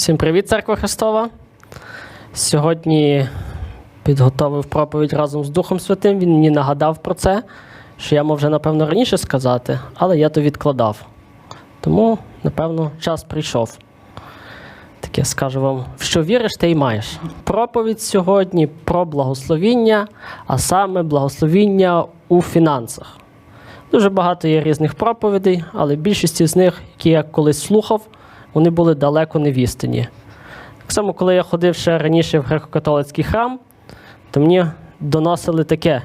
Всім привіт, церква Христова. Сьогодні підготовив проповідь разом з Духом Святим. Він мені нагадав про це, що я мав вже, напевно, раніше сказати, але я то відкладав. Тому, напевно, час прийшов. Таке скажу вам, в що віриш, те й маєш. Проповідь сьогодні про благословіння, а саме благословіння у фінансах. Дуже багато є різних проповідей, але більшість з них, які я колись слухав, вони були далеко не вістині. Так само, коли я ходив ще раніше в греко-католицький храм, то мені доносили таке,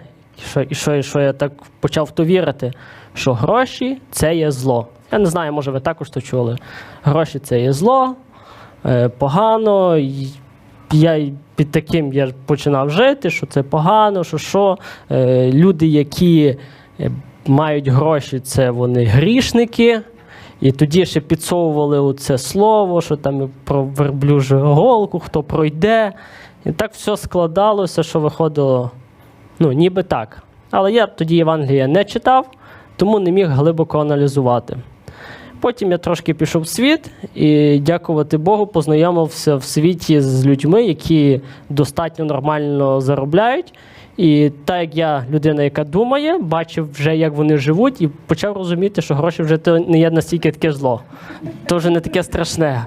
що, і що, і що я так почав в то вірити, що гроші це є зло. Я не знаю, може ви також то чули. Гроші це є зло, е, погано. Я під таким я починав жити, що це погано, що що. Е, Люди, які е, мають гроші, це вони грішники. І тоді ще підсовували це слово, що там про верблюжу голку, хто пройде. І так все складалося, що виходило, ну, ніби так. Але я тоді Євангелія не читав, тому не міг глибоко аналізувати. Потім я трошки пішов в світ і, дякувати Богу, познайомився в світі з людьми, які достатньо нормально заробляють. І так як я людина, яка думає, бачив вже, як вони живуть, і почав розуміти, що гроші вже не є настільки таке зло. То вже не таке страшне.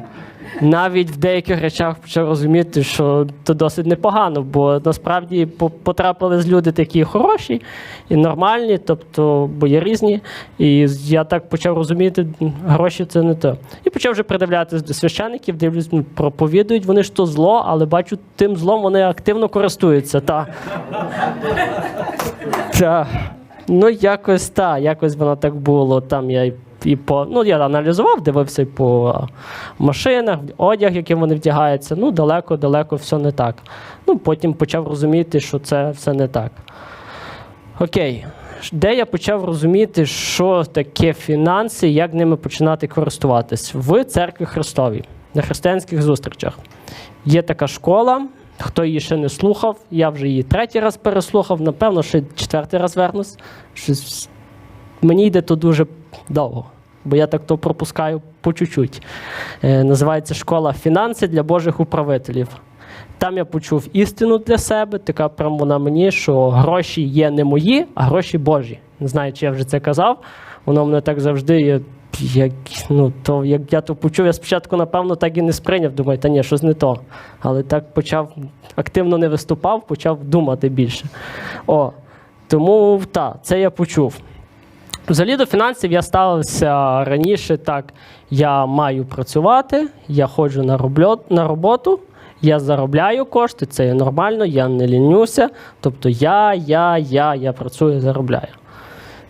Навіть в деяких речах почав розуміти, що це досить непогано, бо насправді по- потрапили люди такі хороші і нормальні, тобто, бо є різні. І я так почав розуміти, гроші це не то. І почав вже придивлятися до священиків, дивлюсь, ну, проповідують, вони ж то зло, але бачу, тим злом вони активно користуються. Та. Та. Ну, якось так, якось воно так було. Там я і, по. Ну, я аналізував, дивився і по машинах, одяг, яким вони вдягаються. Ну, далеко-далеко все не так. Ну, потім почав розуміти, що це все не так. Окей. Де я почав розуміти, що таке фінанси, як ними починати користуватись? В церкві Христовій, на християнських зустрічах. Є така школа, хто її ще не слухав, я вже її третій раз переслухав, напевно, ще четвертий раз вернусь. Щось... Мені йде то дуже довго, бо я так то пропускаю по чуть-чуть. Е, називається Школа фінанси для Божих управителів. Там я почув істину для себе, така прям вона мені, що гроші є не мої, а гроші Божі. Не знаю, чи я вже це казав. Воно мене так завжди є. Як, ну, то, як я то почув, я спочатку, напевно, так і не сприйняв. Думаю, та ні, щось не то. Але так почав активно не виступав, почав думати більше. О, тому так, це я почув. Взагалі до фінансів я ставився раніше так: я маю працювати, я ходжу на, роблю, на роботу, я заробляю кошти, це є нормально, я не лінюся. Тобто я, я, я, я працюю, заробляю.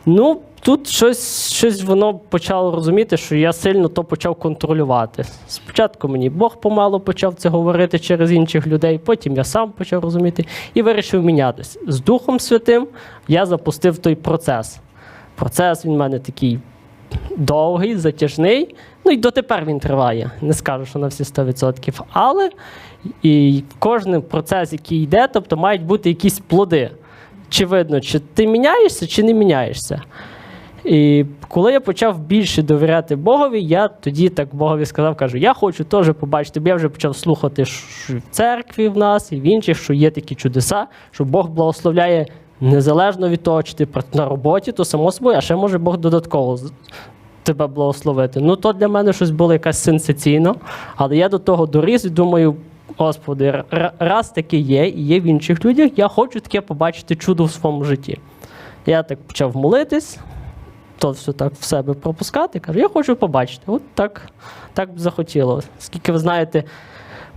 Ну, тут щось, щось воно почало розуміти, що я сильно то почав контролювати. Спочатку мені Бог помало почав це говорити через інших людей, потім я сам почав розуміти і вирішив мінятися. З Духом Святим я запустив той процес. Процес він в мене такий довгий, затяжний. Ну і дотепер він триває. Не скажу, що на всі 100%. Але і кожен процес, який йде, тобто мають бути якісь плоди. Чи видно, чи ти міняєшся, чи не міняєшся. І коли я почав більше довіряти Богові, я тоді так Богові сказав, кажу, я хочу теж побачити, бо я вже почав слухати що в церкві в нас і в інших, що є такі чудеса, що Бог благословляє незалежно від того, чи ти на роботі, то само собою, а ще може Бог додатково тебе благословити. Ну, то для мене щось було якась сенсаційно, але я до того доріс і думаю, Господи, раз таке є, і є в інших людях, я хочу таке побачити чудо в своєму житті. Я так почав молитись, то все так в себе пропускати. Кажу, я хочу побачити. От так, так б захотіло. Скільки ви знаєте,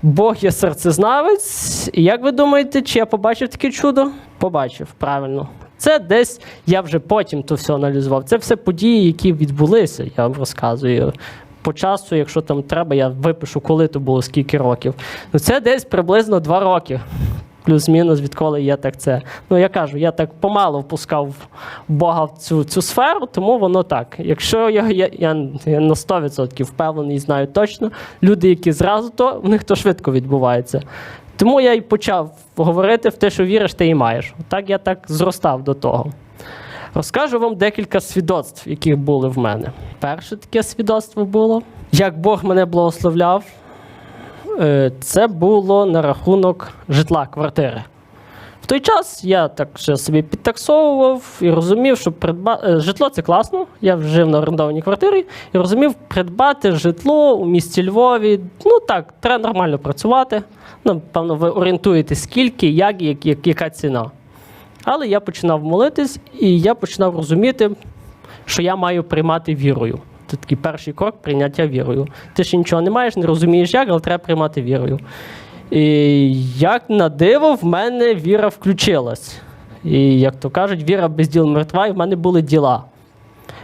Бог є серцезнавець. І як ви думаєте, чи я побачив таке чудо? Побачив, правильно. Це десь я вже потім то все аналізував. Це все події, які відбулися, я вам розказую. По часу, якщо там треба, я випишу, коли то було, скільки років. Ну, це десь приблизно два роки. Плюс-мінус, відколи я так це. Ну, я кажу, я так помало впускав Бога в цю, цю сферу, тому воно так. Якщо я, я, я, я на 100% впевнений знаю точно, люди, які зразу то, в них то швидко відбувається. Тому я й почав говорити в те, що віриш, ти і маєш. Так я так зростав до того. Розкажу вам декілька свідоцтв, які були в мене. Перше таке свідоцтво було, як Бог мене благословляв Це було на рахунок житла, квартири. В той час я так ще собі підтаксовував і розумів, що придба... е, житло це класно. Я жив на орендованій квартирі і розумів, придбати житло у місті Львові. Ну так, треба нормально працювати. Ну, певно, ви орієнтуєтесь, скільки, як, як яка ціна. Але я починав молитись, і я починав розуміти, що я маю приймати вірою. Це такий перший крок прийняття вірою. Ти ще нічого не маєш, не розумієш як, але треба приймати вірою. І як на диво, в мене віра включилась. І, як то кажуть, віра без діл мертва, і в мене були діла.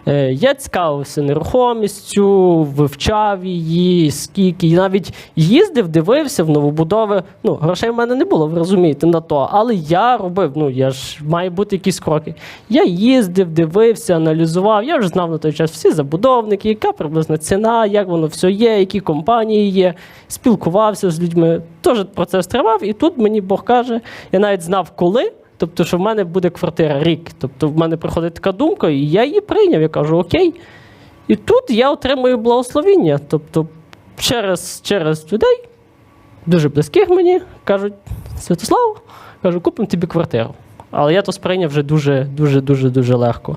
Е, Я цікавився нерухомістю, вивчав її, скільки. І навіть їздив, дивився в новобудови. Ну, грошей в мене не було, ви розумієте, на то. Але я робив, ну я ж має бути якісь кроки. Я їздив, дивився, аналізував. Я вже знав на той час всі забудовники, яка приблизна ціна, як воно все є, які компанії є. Спілкувався з людьми. Теж процес тривав, і тут мені Бог каже, я навіть знав, коли. Тобто, що в мене буде квартира рік. Тобто, в мене приходить така думка, і я її прийняв. Я кажу, окей. І тут я отримую благословіння. Тобто, через, через людей, дуже близьких мені, кажуть, Святослав, кажу, купимо тобі квартиру. Але я то сприйняв вже дуже, дуже, дуже, дуже легко.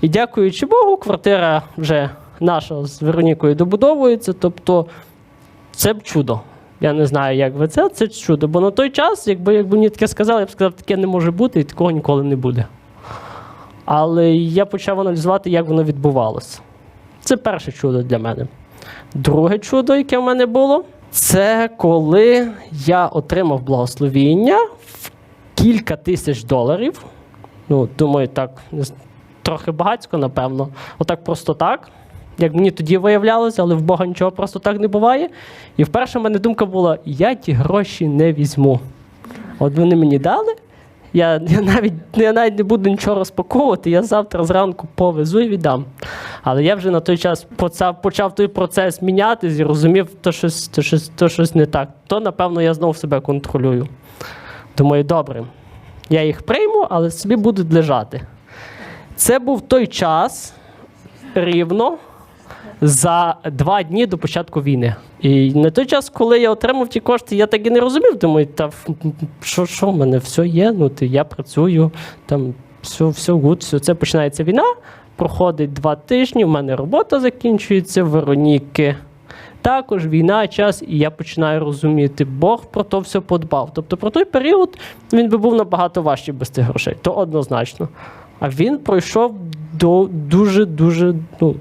І дякуючи Богу, квартира вже наша з Веронікою добудовується. Тобто, це б чудо. Я не знаю, як ви це, це чудо. Бо на той час, якби, якби мені таке сказали, я б сказав, таке не може бути і такого ніколи не буде. Але я почав аналізувати, як воно відбувалося. Це перше чудо для мене. Друге чудо, яке в мене було, це коли я отримав благословіння в кілька тисяч доларів. Ну, думаю, так, трохи багатько, напевно. Отак просто так. Як мені тоді виявлялося, але в Бога нічого просто так не буває. І вперше в мене думка була: я ті гроші не візьму. От вони мені дали. Я, я, навіть, я навіть не буду нічого розпаковувати, я завтра зранку повезу і віддам. Але я вже на той час почав, почав той процес мінятися і розумів, то щось, то, щось, то щось не так. То, напевно, я знову себе контролюю. Думаю, добре, я їх прийму, але собі будуть лежати. Це був той час рівно за два дні до початку війни. І на той час, коли я отримав ті кошти, я так і не розумів. Думаю, та що, що в мене все є? Ну, ти, я працюю, там все, все гуд, все це починається війна. Проходить два тижні, в мене робота закінчується, Вероніки. Також війна, час, і я починаю розуміти, Бог про то все подбав. Тобто про той період він би був набагато важчий без тих грошей, то однозначно. А він пройшов до дуже-дуже ну,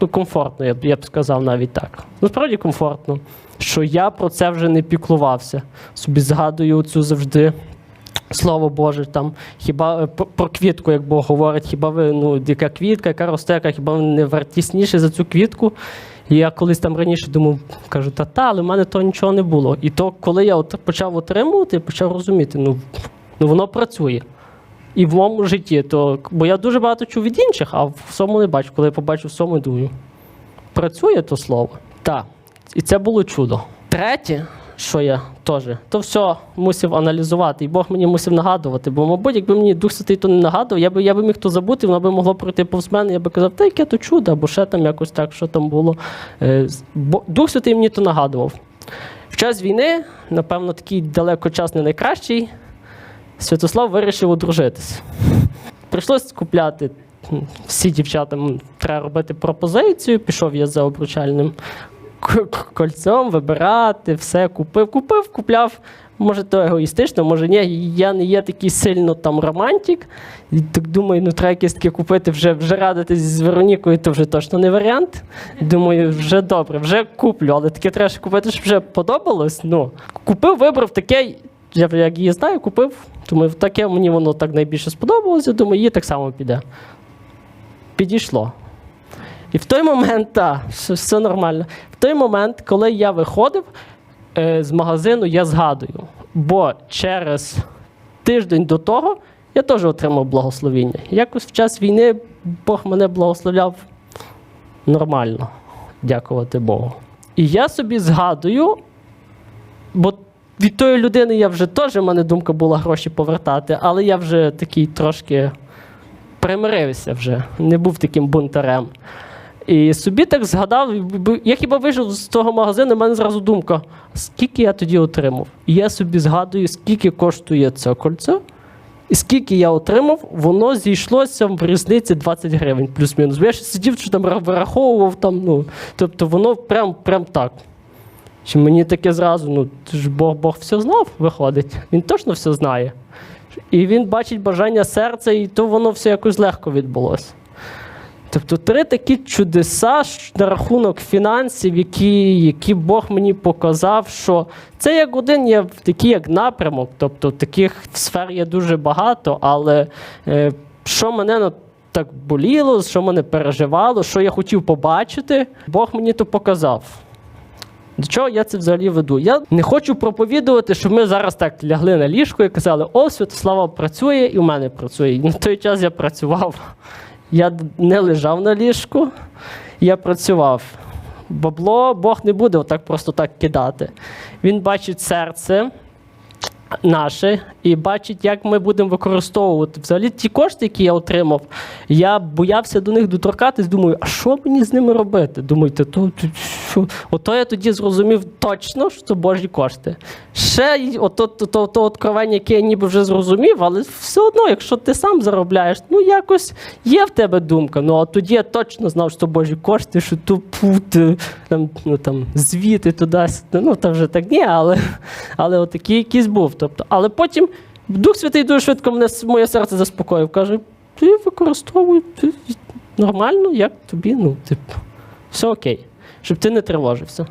ну, комфортно, я б, я б сказав навіть так. Ну, справді комфортно, що я про це вже не піклувався. Собі згадую цю завжди. Слово Боже, там хіба е, про, квітку, як Бог говорить, хіба ви ну, яка квітка, яка росте, яка хіба ви не вартісніше за цю квітку? І я колись там раніше думав, кажу, та та, але в мене то нічого не було. І то, коли я от почав отримувати, я почав розуміти, ну, ну воно працює. І в моєму житті, то, бо я дуже багато чув від інших, а в цьому не бачу. Коли я побачив в цьому, думаю, працює то слово. Так. І це було чудо. Третє, що я теж, то все мусив аналізувати, і Бог мені мусив нагадувати. Бо, мабуть, якби мені Дух Святий то не нагадував, я би, я би міг то забути, воно би могло пройти повз мене, я би казав, та яке то чудо, або ще там якось так, що там було. Е, бо Дух Святий мені то нагадував. В час війни, напевно, такий далеко час не найкращий. Святослав вирішив одружитись. Прийшлось купляти всі дівчатам треба робити пропозицію. Пішов я за обручальним кольцом, вибирати, все купив, купив, купляв. Може, то егоїстично, може ні. Я не є такий сильно там романтик. І так думаю, ну треба якесь таке купити, вже, вже радитись з Веронікою, то вже точно не варіант. Думаю, вже добре, вже куплю, але таке треба купити, щоб вже подобалось. Ну, купив, вибрав таке, я як її знаю, купив. Думаю, таке мені воно так найбільше сподобалося. Думаю, їй так само піде. Підійшло. І в той момент, так, все, все нормально. В той момент, коли я виходив е, з магазину, я згадую. Бо через тиждень до того я теж отримав благословіння. Якось в час війни Бог мене благословляв нормально. Дякувати Богу. І я собі згадую, бо від тої людини я вже теж, в мене думка була гроші повертати, але я вже такий трошки примирився вже, не був таким бунтарем. І собі так згадав, я хіба вийшов з того магазину, в мене зразу думка, скільки я тоді отримав? І я собі згадую, скільки коштує це кольцо, і скільки я отримав, воно зійшлося в різниці 20 гривень, плюс-мінус. Бо я ще сидів, що там ра- вираховував, там, ну, тобто воно прям, прям так. Чи мені таке зразу, ну, ж Бог, Бог все знав, виходить. Він точно все знає. І він бачить бажання серця, і то воно все якось легко відбулося. Тобто три такі чудеса на рахунок фінансів, які, які Бог мені показав, що це як один є такий як напрямок. Тобто таких сфер є дуже багато, але е, що мене на так боліло, що мене переживало, що я хотів побачити, Бог мені то показав. До чого я це взагалі веду? Я не хочу проповідувати, щоб ми зараз так лягли на ліжко і казали, о, Святослава працює і в мене працює. І на той час я працював. Я не лежав на ліжку, я працював. Бабло Бог не буде отак просто так кидати. Він бачить серце наше і бачить, як ми будемо використовувати. Взагалі ті кошти, які я отримав, я боявся до них доторкатись, думаю, а що мені з ними робити? Думаєте, то, що? Ото я тоді зрозумів точно, що це Божі кошти. Ще ото, то, то, то откровення, яке я ніби вже зрозумів, але все одно, якщо ти сам заробляєш, ну якось є в тебе думка. Ну а тоді я точно знав, що Божі кошти, що то пути, там, ну, там, звіти туди, ну там вже так ні, але, але отакий якийсь був. Тобто, але потім Дух Святий дуже швидко мене моє серце заспокоїв. Каже, ти використовуй ти, нормально, як тобі, ну, типу, все окей, щоб ти не тривожився.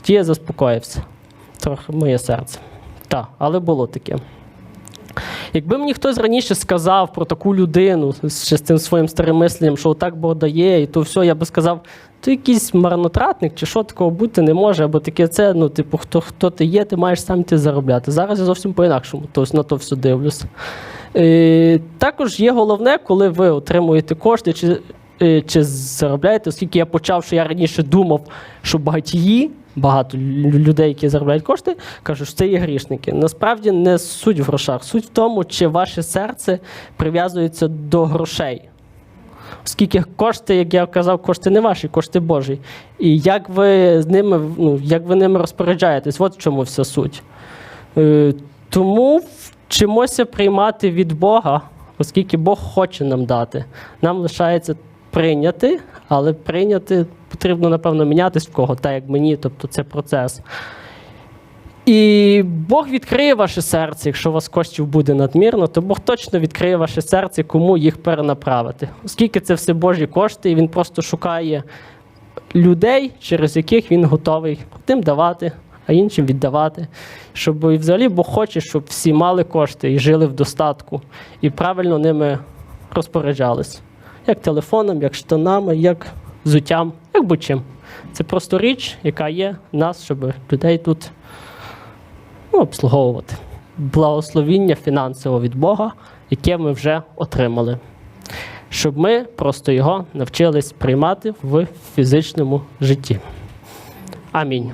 Тоді я заспокоївся. Трохи моє серце. Так, але було таке. Якби мені хтось раніше сказав про таку людину ще з цим своїм старим мисленням, що отак Бог дає, і то все, я би сказав, ти якийсь марнотратник, чи що такого бути не може, або таке це, ну, типу, хто, хто ти є, ти маєш сам ти заробляти. Зараз я зовсім по-інакшому тобто, на то все дивлюся. Е, також є головне, коли ви отримуєте кошти, чи, чи заробляєте, оскільки я почав, що я раніше думав, що багатії, багато людей, які заробляють кошти, кажуть, що це є грішники. Насправді не суть в грошах. Суть в тому, чи ваше серце прив'язується до грошей. Оскільки кошти, як я казав, кошти не ваші, кошти Божі. І як ви з ними, ну, як ви ними розпоряджаєтесь, от в чому вся суть. Е, тому вчимося приймати від Бога, оскільки Бог хоче нам дати. Нам лишається прийняти, але прийняти потрібно, напевно, мінятись в кого, так як мені, тобто це процес. І Бог відкриє ваше серце, якщо у вас коштів буде надмірно, то Бог точно відкриє ваше серце, кому їх перенаправити. Оскільки це все Божі кошти, і він просто шукає людей, через яких він готовий тим давати, а іншим віддавати. Щоб і взагалі Бог хоче, щоб всі мали кошти і жили в достатку, і правильно ними розпоряджались. Як телефоном, як штанами, як взуттям, як будь-чим. Це просто річ, яка є в нас, щоб людей тут ну, обслуговувати. Благословіння фінансового від Бога, яке ми вже отримали. Щоб ми просто його навчились приймати в фізичному житті. Амінь.